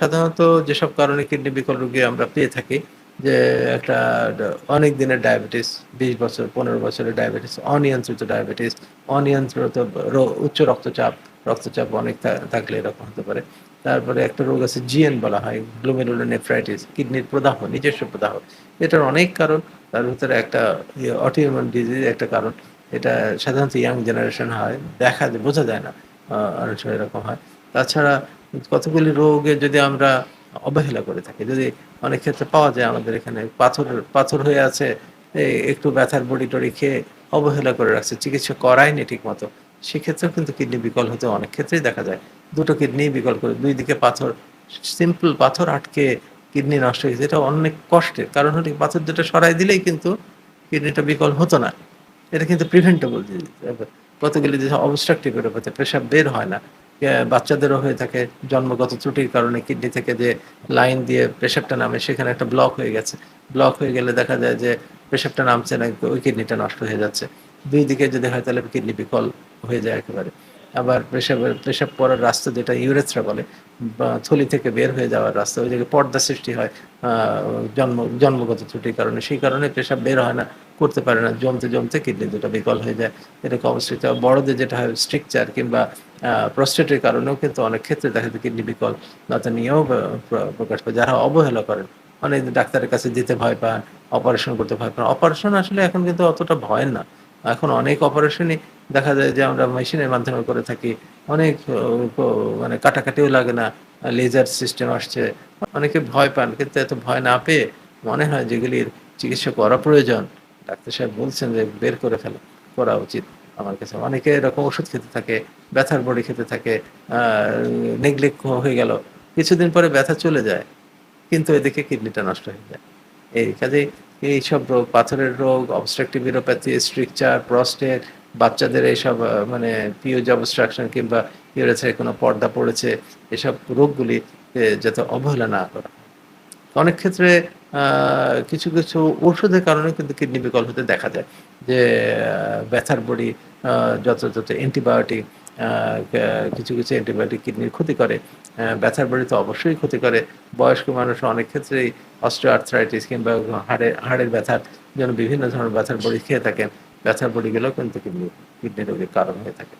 সাধারণত যেসব কারণে কিডনি বিকল রোগী আমরা পেয়ে থাকি, যে একটা অনেক দিনের ডায়াবেটিস, বিশ বছর, পনেরো বছরের ডায়াবেটিস, অনিয়ন্ত্রিত ডায়াবেটিস, অনিয়ন্ত্রিত উচ্চ রক্তচাপ রক্তচাপ অনেক থাকলে এরকম হতে পারে। তারপরে একটা রোগ আছে জিএন বলা হয় গ্লোমেরুলোনেফ্রাইটিস কিডনির প্রদাহ, নিজস্ব প্রদাহ। এটার অনেক কারণ, তার ভিতরে একটা অটিউমান ডিজিজ একটা কারণ। এটা সাধারণত ইয়াং জেনারেশন হয়, দেখা বোঝা যায় না অনেক সময় এরকম হয়। তাছাড়া কতগুলি রোগে যদি আমরা অবহেলা করে থাকি, যদি অনেক ক্ষেত্রে পাওয়া যায় আমাদের এখানে পাথর পাথর হয়ে আছে একটু ব্যথার বড়ি টড়ি খেয়ে অবহেলা করে রাখছে, চিকিৎসা করায়নি ঠিক মতো সেক্ষেত্রেও কিন্তু কিডনি বিকল হতে অনেক ক্ষেত্রেই দেখা যায়। দুটো কিডনি বিকল করে, দুই দিকে পাথর, সিম্পল পাথর আটকে কিডনি নষ্ট হয়ে গেছে, এটা অনেক কষ্টের। কারণ হলো পাথর দুটো সরাই দিলেই কিন্তু কিডনিটা বিকল হতো না। এটা কিন্তু প্রিভেন্টেবল কতগুলি যে অবস্ট্রাকটিভ এরোপ্যাথি পেশাব বের হয় না। বাচ্চাদেরও হয়ে থাকে জন্মগত ত্রুটির কারণে কিডনি থেকে যে লাইন দিয়ে পেশাবটা নামে সেখানে একটা ব্লক হয়ে গেছে। ব্লক হয়ে গেলে দেখা যায় যে পেশাবটা নামছে না, ওই কিডনিটা নষ্ট হয়ে যাচ্ছে। দুই দিকে যদি হয় তাহলে কিডনি বিকল হয়ে যায় একেবারে। আবার পেশাবের পেশাব পড়ার রাস্তা যেটা ইউরেথ্রা বলে থলি থেকে বের হয়ে যাওয়ার রাস্তা, ওই জায়গায় পর্দা সৃষ্টি হয় জন্ম, জন্মগত ত্রুটির কারণে। সেই কারণে পেশাব বের হয় না, করতে পারে না, জমতে জমতে কিডনি দুটো বিকল হয়ে যায়। এরকম অবস্থিত বড়দের যেটা হয়, স্ট্রিকচার কিংবা প্রস্টেটের কারণেও কিন্তু অনেক ক্ষেত্রে দেখা যায় কিডনি বিকল লতা নিয়েও প্র- প্র- প্রকাশ পায়, যারা অবহেলা করেন অনেক ডাক্তারের কাছে যেতে ভয় পান অপারেশন করতে ভয় পান অপারেশন আসলে এখন কিন্তু অতটা ভয় না। এখন অনেক অপারেশনই দেখা যায় যে আমরা মেশিনের মাধ্যমে করে থাকি। অনেক মানে কাটাকাটিও লাগে না। লেজার সিস্টেম আসছে। অনেকে ভয় পান, কিন্তু এত ভয় না পেয়ে মনে হয় যেগুলির চিকিৎসা করা প্রয়োজন। ডাক্তার সাহেব বলছেন যে বের করে ফেলা, করা উচিত। আমার কাছে অনেকে এরকম ওষুধ খেতে থাকে, ব্যথার বড়ি খেতে থাকে নেগলেক্ট হয়ে গেল, কিছুদিন পরে ব্যথা চলে যায়, কিন্তু এদিকে কিডনিটা নষ্ট হয়ে যায়। এই কাজে এইসব রোগ, পাথরের রোগ অবস্ট্রাকটিভ ইউরোপ্যাথি স্ট্রিকচার প্রস্টেট বাচ্চাদের এইসব মানে পিওজ অবস্ট্রাকশন কিংবা ইউরেথ্রায় কোনো পর্দা পড়েছে, এসব রোগগুলি যাতে অবহেলা না করা। অনেক ক্ষেত্রে কিছু কিছু ওষুধের কারণে কিন্তু কিডনি বিকল হতে দেখা যায় যে ব্যথার বড়ি যত অ্যান্টিবায়োটিক কিছু কিছু অ্যান্টিবায়োটিক কিডনির ক্ষতি করে ব্যথার বড়ি তো অবশ্যই ক্ষতি করে। বয়স্ক মানুষ অনেক ক্ষেত্রেই অস্ট্রো আর্থ্রাইটিস কিংবা হাড়ের হাড়ের ব্যথার জন্য বিভিন্ন ধরনের ব্যথার বড়ি খেয়ে থাকেন। ব্যথার বড়িগুলো কিন্তু কিডনি কিডনি রোগের কারণ হয়ে থাকে।